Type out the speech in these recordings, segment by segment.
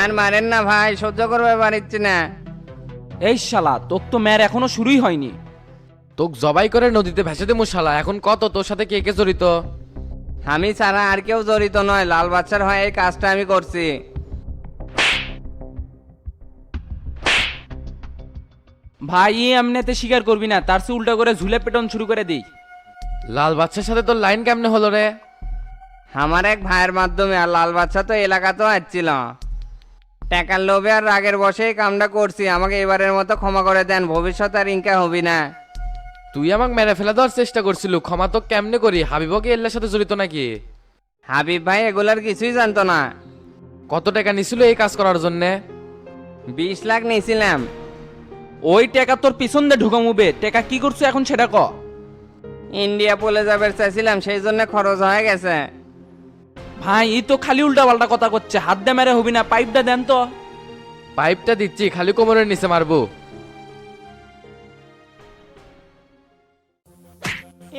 আর মারেন না ভাই সহ্য করবে পারিচ্ছি না। এই শালা তোর তো ম্যার এখনও শুরুই হয়নি। তোক জবাই করে নদীতে ভেসে দে মুশালা এখন কত তোর সাথে কে কে জড়িত? আমি ছাড়া আর কেউ জড়িত নয় লাল বাচ্চার হয় এই কাজটা আমি করছি। ভাই এমনিতে স্বীকার করবি না তার চেয়ে উল্টা করে ঝুলে পেটন শুরু করে দিই। লাল বাচ্চার সাথে তোর লাইন কেমনে হলো রে? আমার এক ভাইয়ের মাধ্যমে আর লাল বাচ্চা তো এলাকাতেও আসছিল। টাকার লোভে আর রাগের বসেই কামটা করছি। আমাকে এবারের মতো ক্ষমা করে দেন ভবিষ্যতে আর ইনকা হবি না। তুই আমাকে মেরে ফেলে দেওয়ার চেষ্টা করছিল ক্ষমা তো কেমনে করি? হাবিবকে এল্লার সাথে জড়িত নাকি? হাবিব ভাই এগুলার কিছুই জানতো না। কত টাকা নিছিল এই কাজ করার জন্যে? বিশ লাখ নিয়েছিলাম। ওই টাকা তোর পিছন দিয়ে ঢুকামুবে টাকা কি করছ এখন সেটা ক। ইন্ডিয়া পলে যাবার চাইছিলাম সেই জন্য খরচ হয়ে গেছে। ভাই ই তো খালি উল্টা পাল্টা কথা করছে। হাত দিয়ে মেরে হবি না পাইপটা দেন তো। পাইপটা দিচ্ছি খালি কোমরের নিচে মারবো।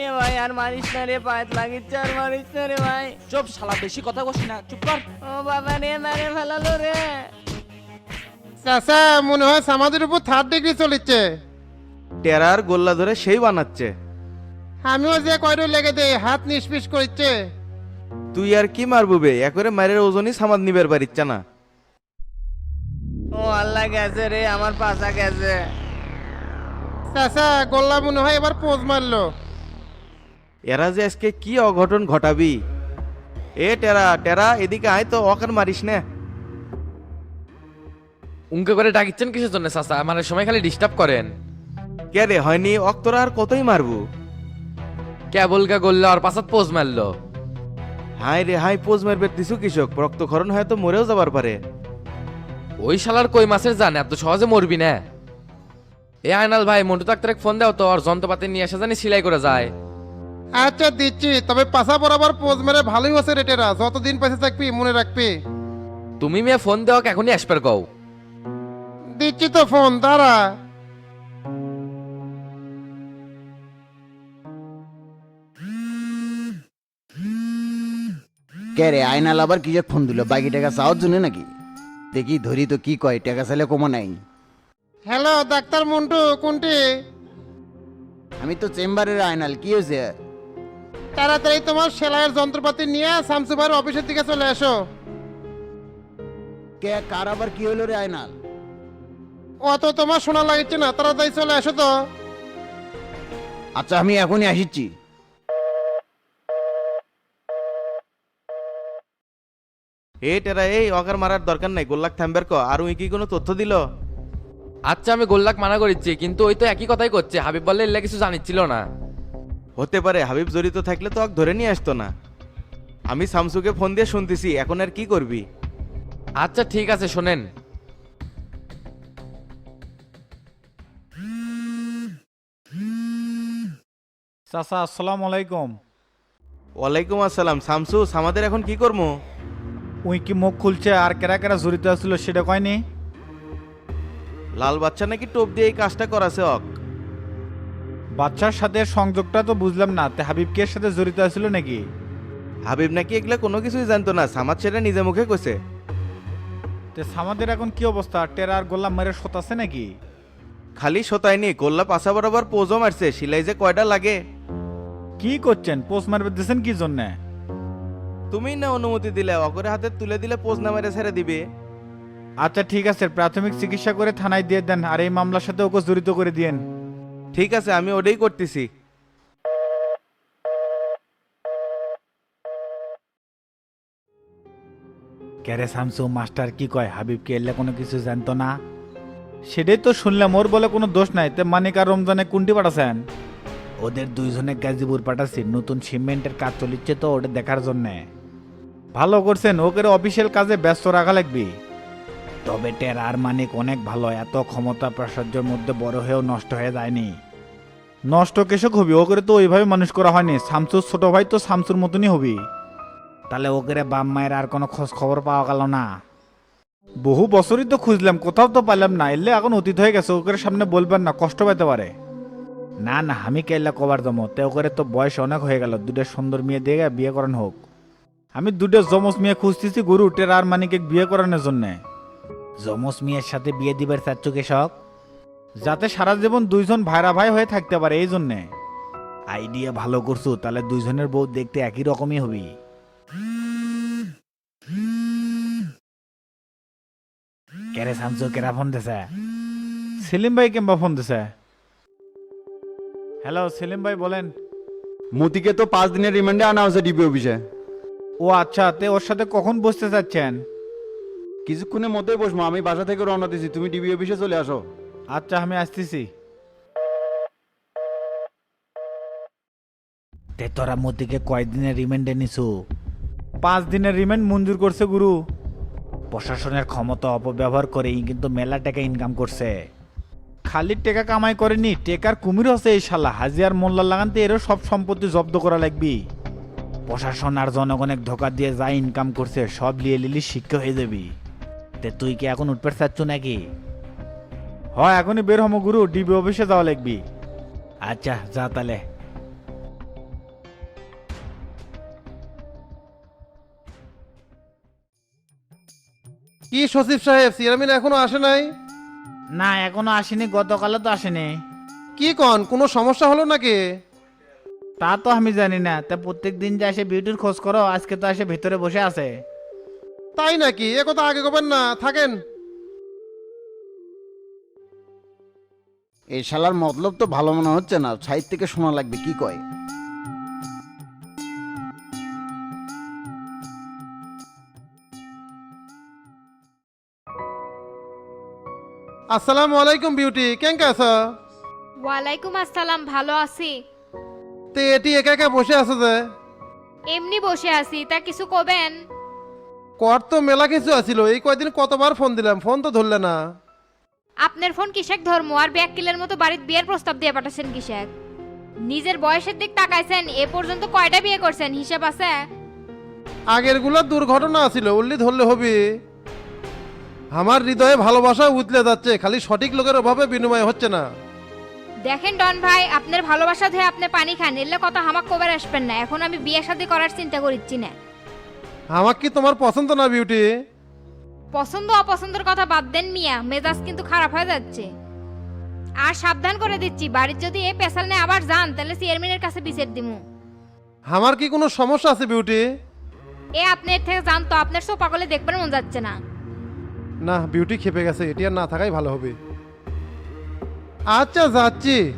এ ভাই আর মারিস না রে পায়েত লাগিচ্ছে আর মারিস না রে ভাই। চুপ শালা বেশি কথা কষি না চুপ কর। ও বাবা রে মারে ফেলালো রে। চাচা মনে হয় আমাদের উপর থার্ড ডিগ্রি চলিচ্ছে। টেরার গোল্লা ধরে সেই বানাচ্ছে। আমিও যে কয়ডো লেগে দেই হাত নিষ্পিস করিচ্ছে। তুই আর কি মারবু বে? একরে মারের ওজনই সামাদ নিবের পারিচ্ছে না ও আল্লাহ গেছে রে আমার পাশা গেছে। চাচা গোল্লা মনে হয় এবার পোজ মারলো। এরা যে আজকে কি অঘটন ঘটাবি? এ টেরা টেরা এদিকে আয় তো অকার মারিস না। উনকে করে ডাকিচ্ছেন কিসের জন্য চাচা? আমার সময় খালি ডিস্টার্ব করেন। কে রে হয়নি অক্তরা আর কতই মারবু? কেবল কা গোল্লা আর পাশাত পোজ মারলো। হাই রে হাই পোজ মারবে দিছু কৃষক রক্তক্ষরণ হয়তো মরেও যাবার পারে। ওই শালার কই মাছের জান এত সহজে মরবি না। এ আয়নাল ভাই মন্টু ডাক্তার ফোন দাও তো আর যন্ত্রপাতি নিয়ে আসা জানি সিলাই করে যায়। আচ্ছা দিচ্ছি তবে পাশা বরাবর পোজ মেরে ভালোই হচ্ছে রেটেরা যতদিন পাশে থাকবি মনে রাখবি। তুমি মেয়ে ফোন দেওয়া এখনই আসবার কও দিচ্ছি তো ফোন দাঁড়া। কে রে আয়নাল আবার কি যে ফোন দিল? বাকি টাকা চাওয়ার জন্য নাকি? দেখি ধরি তো কি কয় টাকা চাইলে কমো নাই। হ্যালো ডাক্তার মন্টু কোনটি? আমি তো চেম্বারের আয়নাল কি হয়েছে? তাড়াতাড়ি তোমার সেলাইয়ের যন্ত্রপাতি নিয়ে শামসুভাইয়ের অফিসের দিকে চলে এসো। কে কার আবার কি হলো রে আয়নাল? অত তোমার শোনা লাগছে না তাড়াতাড়ি চলে এসো তো। আচ্ছা আমি এখনই আসিচ্ছি। এ টেরা এই অকার মারার দরকার নাই গোল্লাক থামবার ক। আর উই কি কোনো তথ্য দিল? আচ্ছা আমি গোল্লাক মানা করিচ্ছি কিন্তু ওই তো একই কথাই করছে হাবিব বললে এল্লা কিছু জানিচ্ছিল না। হতে পারে হাবিব জড়িত থাকলে তো ধরে নিয়ে আসতো না। আমি শামসুকে ফোন দিয়ে শুনতেছি এখন আর কি করবি? আচ্ছা ঠিক আছে শোনেন। চাচা আসসালামু আলাইকুম। ওয়ালাইকুম আসসালাম। শামসু আমাদের এখন কি করব উই কি মুখ খুলছে? আর কেরা কেরা জড়িত আসছিল সেটা কয়নি? লাল বাচ্চা নাকি টোপ দিয়ে এই কাজটা করাছে অক? বাচ্চার সাথে সংযোগটা তো বুঝলাম না। তে হাবিবকে এর সাথে জড়িত আছিল নাকি? হাবিব নাকি এগুলা কোনো কিছুই জানতো না সামাদ সেটা নিজে মুখে কইছে। তে সামাদের এখন কি অবস্থা? টেরার গোল্লা মেরে শোতাছে নাকি? খালি শোতায়নি গোল্লা পাশা বরাবর পোজও মারছে সিলাই যে কয়টা লাগে। কি করছেন? পোস্ট মারবে দিয়েছেন কি জন্য? তুমি না অনুমতি দিলে অকরে হাতে তুলে দিলে পোজ না মেরে ছেড়ে দিবে? আচ্ছা ঠিক আছে প্রাথমিক চিকিৎসা করে থানায় দিয়ে দেন আর এই মামলার সাথে ওকে জড়িত করে দিয়েন। ঠিক আছে আমি ওটাই করতেছি। ক্যারে শামসু মাস্টার কি কয়? হাবিবকে এলে কোনো কিছু জানতো না? সেটাই তো শুনলাম ওর বলে কোনো দোষ নাই। তে মানিক আর রমজানে কোনটি পাঠাছেন। ওদের দুইজনে গাজীপুর পাঠাচ্ছি, নতুন সিমেন্টের কাজ চলিচ্ছে তো ওটা দেখার জন্যে। ভালো করছেন ওকে অফিসিয়াল কাজে ব্যস্ত রাখা লাগবে। তবে টের আর মানিক অনেক ভালো, এত ক্ষমতা প্রাচুর্যের মধ্যে বড় হয়েও নষ্ট হয়ে যায়নি। নষ্ট কেসক হবি ওকে তো ওইভাবে মানুষ করা হয়নি, শামসুর ছোট ভাই তো শামসুর মতনই হবি। তাহলে ওকে বাপ মায়ের আর কোনো খোঁজ খবর পাওয়া গেল না? বহু বছরই তো খুঁজলাম, কোথাও তো পাইলাম না, এলে এখন অতীত হয়ে গেছে ওকে সামনে বলবেন না, কষ্ট পেতে পারে। না না, আমি কেল্লা কবার জমো তে করে তো বয়স অনেক হয়ে গেল দুটো সুন্দর মেয়ে দিয়ে বিয়ে করান হোক। আমি দুটো জমজ মেয়ে খুঁজতেছি, গরু, টের আর মানিকে বিয়ে করানোর জন্যে। যমস মেয়ের সাথে বিয়ে দিবার চাচ্ছ কৃষক যাতে সারা জীবন দুইজন ভাইরা ভাই হয়ে থাকতে পারে এই জন্যে। আইডিয়া ভালো করছ, তাহলে দুইজনের বউ দেখতে একই রকমই হবি। কেরে শামসু কেরা ফোন দিছে? সেলিম ভাই কেমবা ফোন দিছে? হ্যালো সেলিম ভাই বলেন। মতিকে তো পাঁচ দিনের রিমান্ডে আনা হয়েছে ডিবি অফিসে। ও আচ্ছা তে ওর সাথে কখন বসতে চাচ্ছেন? কিছুক্ষণের মধ্যেই বসবো আমি বাসা থেকে রওনা দিছি তুমি ডিবি অফিসে চলে আসো। আচ্ছা আমি আসতেছি। তে তোরা মতিকে কয়দিনের রিমান্ডে নিছু? পাঁচ দিনের রিমান্ড মঞ্জুর করছে গুরু। প্রশাসনের ক্ষমতা অপব্যবহার করেই কিন্তু মেলা টাকা ইনকাম করছে। খালি টাকা কামাই করেনি, টেকার কুমির হচ্ছে এই শালা। হাজিয়ার মোল্লা লাগানতে এরও সব সম্পত্তি জব্দ করা লাগবি। প্রশাসন আর জনগণের ধোকা দিয়ে যা ইনকাম করছে, সব লিয়ে লিলি শিক্ষা হয়ে যাবি। তে তুই কি এখন উঠতে চাচ্ছ নাকি? হয়, এখনই বের হমো গুরু, ডিবি অফিসে যাওয়া লাগবি। আচ্ছা যা তাহলে। কি সচিব সাহেব চেয়ারম্যান এখনও আসে নাই? না এখনও আসেনি গতকালও তো আসেনি। কি কন কোনো সমস্যা হলো নাকি? তা তো আমি জানি না তা প্রত্যেক দিন যে আসে বিউটির খোঁজ করো আজকে তো এসে ভিতরে বসে আছে। তাই নাকি? এ কথা আগে কবেন না থাকেন। এই শালার মতলব তো ভালো মনে হচ্ছে না সাইড থেকে শোনা লাগবে কি কয়? আসসালামু আলাইকুম বিউটি কেন আছ? ওয়ালাইকুম আসসালাম ভালো আছি। তে এটি একা একা বসে আছে যে? এমনি বসে আছি তা কিছু কবেন? কর তো মেলা কিছু আছিল এই কয়দিন কতবার ফোন দিলাম ফোন তো ধরলে না। আপনার ফোন কিসেক ধর্ম আর ব্যাগ কিলের মতো বাড়ির বিয়ের প্রস্তাব দিয়ে পাঠাচ্ছেন কিসেক? নিজের বয়সের দিক তাকাইছেন এ পর্যন্ত কয়টা বিয়ে করছেন হিসাব আছে? আগেরগুলো দুর্ঘটনা আছিল উল্লি ধরলে হবি। আমার হৃদয়ে ভালোবাসা উতলে যাচ্ছে খালি সঠিক লোকের অভাবে বিনিময় হচ্ছে না। দেখেন ডন ভাই আপনার ভালোবাসা ধরে আপনি পানি খান এলে কথা হামাক কবার আসবেন না এখন আমি বিয়ে শাদী করার চিন্তা করিচ্ছি না। আমার কি তোমার পছন্দ না বিউটি? পছন্দ অপছন্দের কথা বাদ দেন মিয়া মেজাজ কিন্তু খারাপ হয়ে যাচ্ছে। আর সাবধান করে দিচ্ছি বাড়ির যদি এ পেশাল নিয়ে আবার যান তাহলে চেয়ারম্যানের কাছে বিচার দিমু। আমার কি কোনো সমস্যা আছে বিউটি? এ আপনি এর থেকে জানতো আপনার সব পাগলে দেখবার মন যাচ্ছে না। না বিউটি খেপে গেছে এটি আর না থাকাই ভালো হবে। আচ্ছা যাচ্ছি।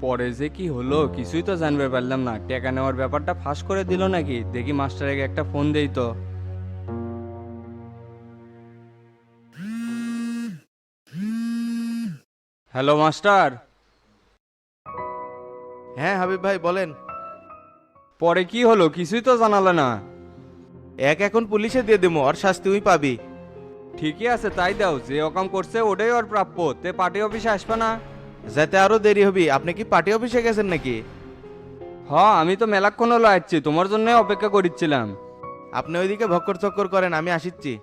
পরে যে কি হলো কিছুই তো জানবে পারলাম না। টাকা নেওয়ার ব্যাপারটা ফাঁস করে দিল নাকি? দেখি মাস্টারকে একটা ফোন দেই তো। Hello master? হ্যাঁ হাবিব ভাই বলেন। পরে কি হলো? কিছুই তো জানালে না। এক এখন পুলিশে দিয়ে দেবো আর শাস্তি তুই পাবি। ঠিকই আছে তাই দাও। যে অকাম করছে ওটাই ওর প্রাপ্য। তে পার্টি অফিসে আসবে না? যাতে আরও দেরি হবি। আপনি কি পার্টি অফিসে গেছেন নাকি? হ আমি তো মেলাক্ষণ হলো আসছি। তোমার জন্য অপেক্ষা করিচ্ছিলাম। আপনি ওইদিকে ভক্কর চক্কর করেন আমি আসিচ্ছি।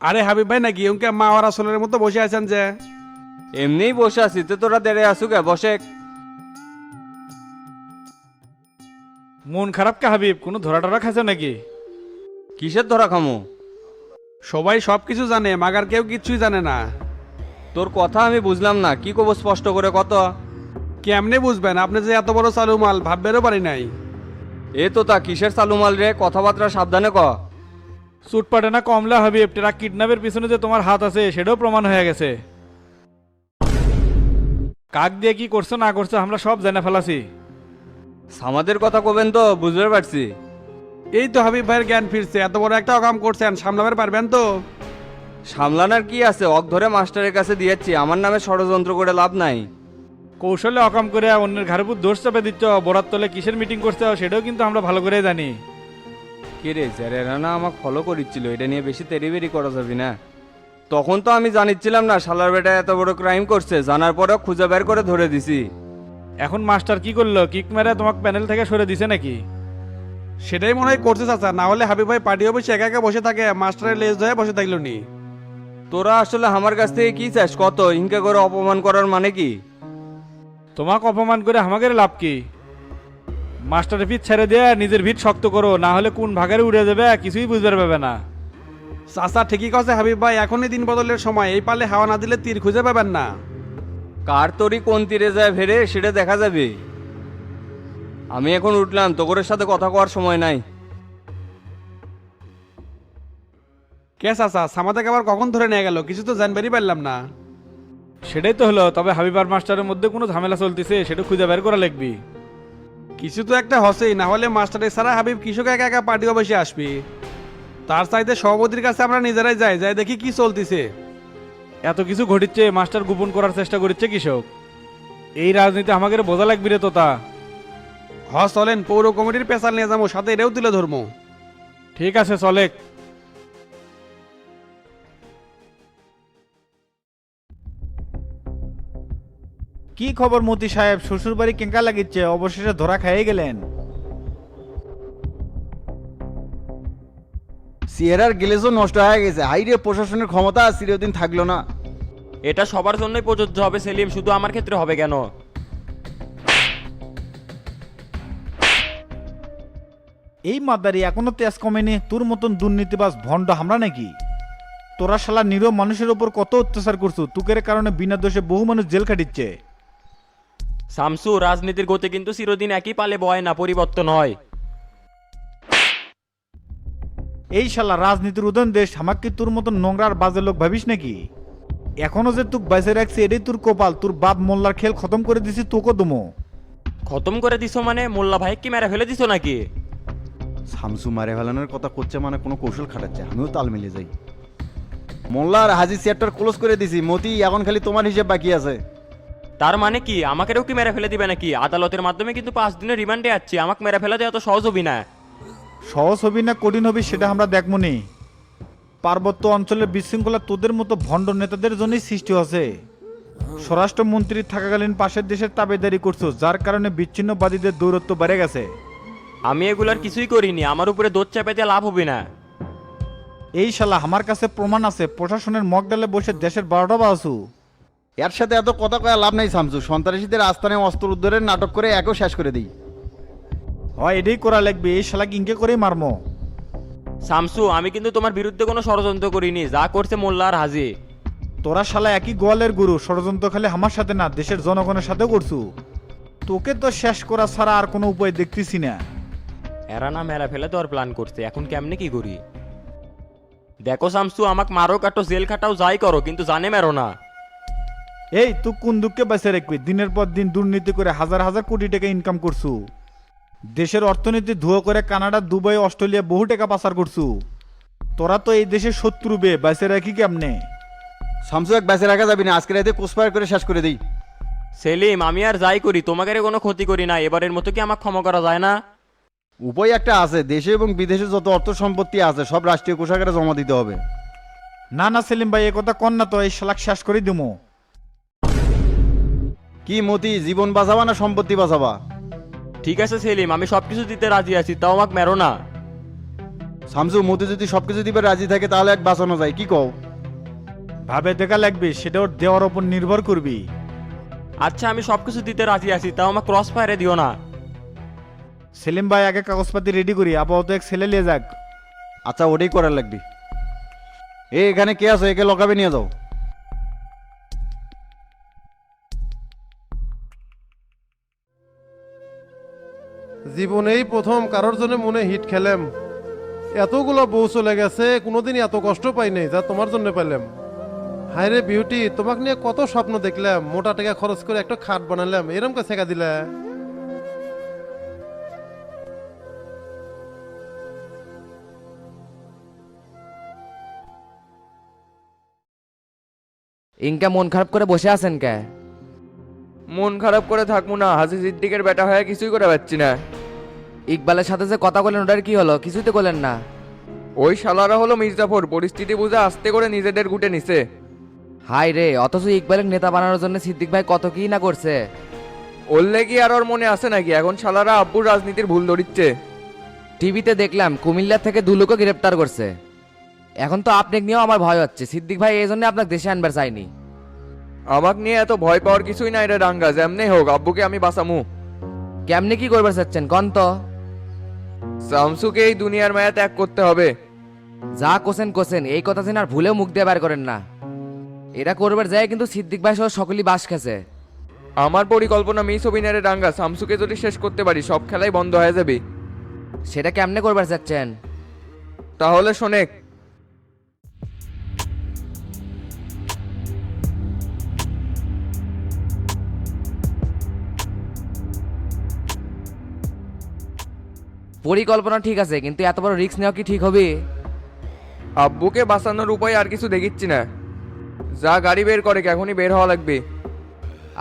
আরে হাবিব ভাই নাকি ওকে মা আর আসলের মতো বসে আছেন যে? এমনিই বসে আছি তো তোরা দেরে আসুক বসে। মন খারাপ কে হাবিব? কোনো ধরা টরা খাইছো নাকি? কিসের ধরা খামো? সবাই সব কিছু জানে মাগার কেউ কিচ্ছুই জানে না। তোর কথা আমি বুঝলাম না কি কব স্পষ্ট করে কত? কেমনে বুঝবেন? আপনি যে এত বড় চালু মাল ভাববেরও পারি নাই। এ তো তা কিসের চালুমাল রে? কথাবার্তা সাবধানে ক। চুটপাটে না কমলা হাবিব ট্রাক কিডন্যাপের পিছনে যে তোমার হাত আছে সেটাও প্রমাণ হয়ে গেছে। কাক দিয়ে কি করছ না করছ আমরা সব জেনে ফেলাছি। আমাদের কথা কবেন তো বুঝতে পারছি। এই তো হাবিব ভাইয়ের জ্ঞান ফিরছে এত বড় একটা অকাম করছেন সামলাবার পারবেন তো? সামলানার কি আছে? অক ধরে মাস্টারের কাছে দিয়েছি আমার নামে ষড়যন্ত্র করে লাভ নাই। কৌশলে অকাম করে অন্যের ঘাড়ের উপর দোষ চাপে দিচ্ছ বরাত তলে কিসের মিটিং করছে সেটাও কিন্তু আমরা ভালো করে জানি। কে রে স্যারেরা না আমাকে ফলো করিচ্ছিল এটা নিয়ে বেশি তেরিবেরি করা যাবে না। তখন তো আমি জানিচ্ছিলাম না শালার বেটা এত বড় ক্রাইম করছে জানার পরেও খুঁজে বের করে ধরে দিছি। এখন মাস্টার কি করল? কিক মেরে তোমাকে প্যানেল থেকে সরে দিছে নাকি? সেটাই মনে হয় করছে চাচা। না হলে হাবিব ভাই পার্টি অফিসে একা একা বসে থাকে মাস্টারের লেজ ধরে বসে থাকল নি। তোরা আসলে আমার কাছ থেকে কি চাস? কত? ইনকে করে অপমান করার মানে কি? তোমাকে অপমান করে আমাদের লাভ কি? মাস্টারের ভিত ছেড়ে দিয়ে নিজের ভিত শক্ত করো না হলে কোন ভাগের উড়ে যাবে কিছুই বুঝতে পারবে না। চাচা ঠিকই কথা হাবিব ভাই এখনই দিন বদলের সময় এই পালে হাওয়া না দিলে তীর খুঁজে পাবেন না। কার তরি কোন তীরে যায় ফেরে সেটা দেখা যাবে। আমি এখন উঠলাম তোকরের সাথে কথা কওয়ার সময় নাই। কে চাচা সামাদাকে আবার কখন ধরে নিয়ে গেল? কিছু তো জানবারই পারলাম না। সেটাই তো হলো তবে হাবিবার মাস্টারের মধ্যে কোনো ঝামেলা চলতেছে সেটা খুঁজে বের করা লাগবি। কিছু তো একটা হসেই না হলে মাস্টারের ছাড়া হাবিব কৃষক একা একা পার্টি অবশ্যই আসবি। তার চাইতে সভাপতির কাছে আমরা নিজেরাই যাই যাই দেখি কি চলতেছে। এত কিছু ঘটিচ্ছে মাস্টার গোপন করার চেষ্টা করছে কৃষক। এই রাজনীতি আমাকে বোঝা লাগবি রে তোতা। হ চলেন পৌর কমিটির পেশাল নিয়ে যাব সাথে এটাও তুলে ধরবো। ঠিক আছে চলে কি খবর মতি সাহেব? শ্বশুর বাড়ি কেঙ্কা লাগিচ্ছে অবশেষে ধরা খাইয়ে গেলেন। সিয়েরার গ্লেজও নষ্ট হয়ে গেছে। হাইরে প্রশাসনের ক্ষমতা আর চিরদিন থাকল না। এটা সবার জন্যই প্রযোজ্য হবে সেলিম। শুধু আমার ক্ষেত্রে হবে কেন? এই মাদারি এখনও তেজ কমেনি। তোর মতন দুর্নীতিবাজ ভণ্ড হামরা নাকি? তোরা শালা নিরীহ মানুষের ওপর কত অত্যাচার করছ? তুকের কারণে বিনা দোষে বহু মানুষ জেল খাটিচ্ছে। শামসু রাজনীতির গতি কিন্তু চিরদিন একই পালে বয় না পরিবর্তন হয়। এই শালা রাজনীতির উদয়ন দেশ আমাকে তোর মতন নোংরার বাজে লোক ভাবিস নাকি? এখনও যে তুক বাইসে রাখছি এটাই তোর কপাল তোর বাপ মোল্লার খেল খতম করে দিছি তোকে দমো। খতম করে দিছো মানে? মোল্লা ভাই কি মেরে ফেলে দিছো নাকি? শামসু মারে ফেলানোর কথা করছে মানে কোনো কৌশল খাটাচ্ছে আমিও তাল মিলে যাই। মোল্লার হাজি চেয়ারটার ক্লোজ করে দিছি মতি এখন খালি তোমার হিসেব বাকি আছে। তার মানে কি? আমাকেও কি মেরে ফেলে দিবে নাকি? আদালতের মাধ্যমে কিন্তু পাঁচ দিনের রিমান্ডে যাচ্ছি আমাকে মেরে ফেলা দেওয়া তো সহজ হবি না। সহজ হবি না কঠিন হবি সেটা আমরা দেখব নি। পার্বত্য অঞ্চলের বিশৃঙ্খলা তোদের মতো ভণ্ড নেতাদের জন্যই সৃষ্টি হচ্ছে স্বরাষ্ট্রমন্ত্রী থাকাকালীন পাশের দেশের তাবেদারি করছ যার কারণে বিচ্ছিন্নবাদীদের দৌরত্ব বেড়ে গেছে। আমি এগুলার কিছুই করিনি আমার উপরে দোষ চাপে দিয়ে লাভ হবে না। এই শালা আমার কাছে প্রমাণ আছে প্রশাসনের মগডালে বসে দেশের বারোটা বাজু এর সাথে এত কথা কয়া লাভ নাই শামসু সন্ত্রাসীদের আস্থানে অস্ত্র উদ্ধারের নাটক করে একও শেষ করে দিই। হয় এটাই করা লাগবে এই শালাকে ইনকে করেই মারমো। শামসু আমি কিন্তু তোমার বিরুদ্ধে কোনো ষড়যন্ত্র করিনি যা করছে মোল্লা আর হাজি। তোরা শালা একই গোয়ালের গুরু ষড়যন্ত্র খালি আমার সাথে না দেশের জনগণের সাথে করছু। তোকে তো শেষ করা ছাড়া আর কোনো উপায় দেখতেছি না। এরা না মেরা ফেলে তো আর প্ল্যান করছে এখন কেমনে কি করি? দেখো শামসু আমাকে মারো কাটো জেল খাটাও যাই করো কিন্তু জানে মেরো না। এই তুই কোন দুঃখে বেঁচে রাখবি? দিনের পর দিন দুর্নীতি করে হাজার হাজার কোটি টাকা ইনকাম করছু। দেশের অর্থনীতি ধুয়ো করে কানাডা দুবাই অস্ট্রেলিয়া বহু টাকা পাচার করছু। তোরা তো এই দেশের শত্রু বে বেঁচে রাখি কেমনে? শামসু এক বেঁচে রাখা যাবি না আজকে রাতে কোসপায়ার করে শেষ করে দিই। সেলিম আমি আর যাই করি তোমাকে কোনো ক্ষতি করি না এবারের মতো কি আমাকে ক্ষমা করা যায় না? উপায় একটা আছে দেশে এবং বিদেশে যত অর্থ সম্পত্তি আছে সব রাষ্ট্রীয় কোষাগারে জমা দিতে হবে। না না সেলিম ভাই এ কথা কন না তো এই শালাক শেষ করে দিমো। কি মতি জীবন বাঁচাবা না সম্পত্তি বাঁচাবা? ঠিক আছে সেলিম আমি সবকিছু দিতে রাজি আছি তাও আমাকে মেরো না। শামসু মতি যদি সবকিছু দিবে রাজি থাকে তাহলে এক বাঁচানো যায় কি কও? ভাবে দেখা লাগবে সেটা ওর দেওয়ার ওপর নির্ভর করবি। আচ্ছা আমি সবকিছু দিতে রাজি আছি তাও আমাকে ক্রস ফায়ারে দিও না। সেলিম ভাই আগে কাগজপাতি রেডি করি আপাতত এক ছেলে লিয়ে যাক। আচ্ছা ওটাই করার লাগবে। এ এখানে কে আছো? একে লকাবে নিয়ে যাও। জীবনেই প্রথম কারোর জন্য মনে হিট খেলাম। এতগুলো বউ চলে গেছে, কোনোদিন এত কষ্ট পাই নাই যা তোমার জন্য পেলাম। হায় রে বিউটি, তোমাকে নিয়ে কত স্বপ্ন দেখলাম, মোটা টাকা খরচ করে একটা খাট বানালাম, এরম কে শেখা দিলা? ইনকা মন খারাপ করে বসে আছেন কে? মন খারাপ করে থাকব না হাজি সিদ্দিকের বেটা হয়ে কিছুই করে পাচ্ছি না। ইকবালের সাথে যে কথা বলেন ওটার কি হলো? কিছুই তো করলেন না। ওই শালারা হলো মির্জাফর পরিস্থিতি বুঝে আস্তে করে নিজেদের গুটে নিছে। হাই রে অথচ ইকবালের নেতা বানানোর জন্য সিদ্দিক ভাই কত কি না করছে। ওরলে কি আর ওর মনে আছে নাকি? এখন শালারা আব্বুর রাজনীতির ভুল ধরিচ্ছে। টিভিতে দেখলাম কুমিল্লা থেকে দু লোকও গ্রেপ্তার করছে। এখন তো আপনাকে নিয়েও আমার ভয় হচ্ছে। সিদ্দিক ভাই এই জন্য আপনাকে দেশে আনবার চাইনি। আমাক নিয়ে এত ভয় পাওয়ার কিছুই নাই রে রাঙ্গা যেমনি হোক আব্বুকে আমি বাঁচামু। কেমনে কি করবার চাচ্ছেন কন তো। শামসুকে এই দুনিয়ার মায়া ত্যাগ করতে হবে। যা কোসেন কোসেন এই কথা যেন আর ভুলেও মুখ দিয়ে বার করেন না। এটা করবার যায় কিন্তু সিদ্দিক ভাই সহ সকলেই বাস খেছে। আমার পরিকল্পনা মিস অভিনারে ডাঙ্গা শামসুকে যদি শেষ করতে পারি সব খেলাই বন্ধ হয়ে যাবে। সেটা কেমনে করবার চাচ্ছেন? তাহলে শোনেক পরিকল্পনা ঠিক আছে কিন্তু এত বড় রিস্ক নেওয়া কি ঠিক হবে? আব্বুকে বাঁচানোর উপায় আর কিছু দেখিচ্ছি না। যা গাড়ি বের করে এখনই বের হওয়া লাগবে।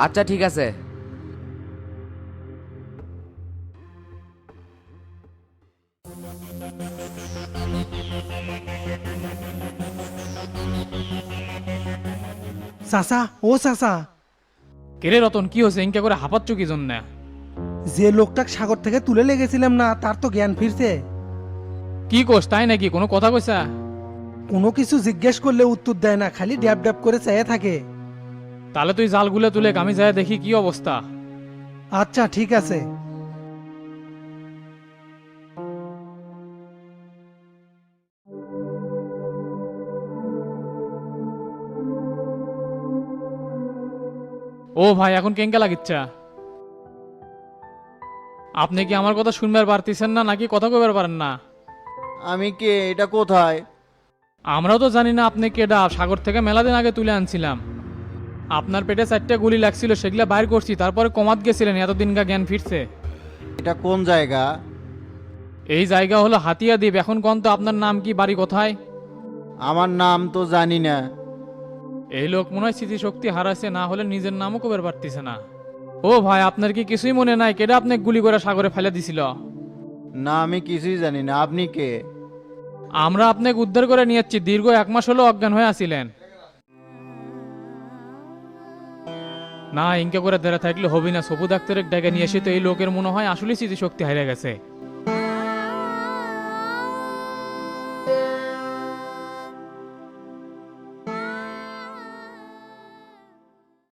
আচ্ছা ঠিক আছে। চাচা ও চাচা কেরে রতন কি হয়েছে? ইনকা করে হাঁপাচ্ছ কি জন্য? যে লোকটাকে সাগর থেকে তুলে লেগেছিলাম না তার তো জ্ঞান ফিরছে। কি কোস তাই নাকি? কোনো কথা কইছা কোনো কিছু জিজ্ঞেস করলে উত্তর দেয় না খালি ড্যাব ড্যাব করে চেয়ে থাকে। তাহলে তুই জালগুলো তুলে আমি যাই দেখি কি অবস্থা। আচ্ছা ঠিক আছে। ও ভাই এখন কেঙ্কা লাগিচ্ছা? আপনি কি আমার কথা শুনবার পারতেছেন না নাকি কথা কইবার পারেন না? আমি কে? এটা কোথায়? আমরাও তো জানি না আপনি কেডা সাগর থেকে মেলা দিন আগে তুলে আনছিলাম। আপনার পেটে চারটে গুলি লাগছিল সেগুলো বাইর করছি তারপরে কমাত গেছিলেন এতদিন গা জ্ঞান ফিরছে। এটা কোন জায়গা? এই জায়গা হলো হাতিয়া দ্বীপ এখন কোন তো আপনার নাম কি বাড়ি কোথায়? আমার নাম তো জানি না। এই লোক মনে হয় স্মৃতিশক্তি হারাইছে না হলে নিজের নামও কবের পারতেছে না। ও ভাই আপনার কি কিছুই মনে নাই? কেডা আপনি গুলি করে সাগরে ফেলে দিছিল? না আমি কিছুই জানি না। আপনি কে? আমরা আপনাকে উদ্ধার করে নিয়ে যাচ্ছি দীর্ঘ এক মাস হলো অজ্ঞান হয়ে আছিলেন। না ইনকে করে দেরা থাকলে হবি না। সবু ডাক্তারের ডেকে নিয়ে এসে তো এই লোকের মনে হয় আসলে স্মৃতিশক্তি হারিয়ে গেছে।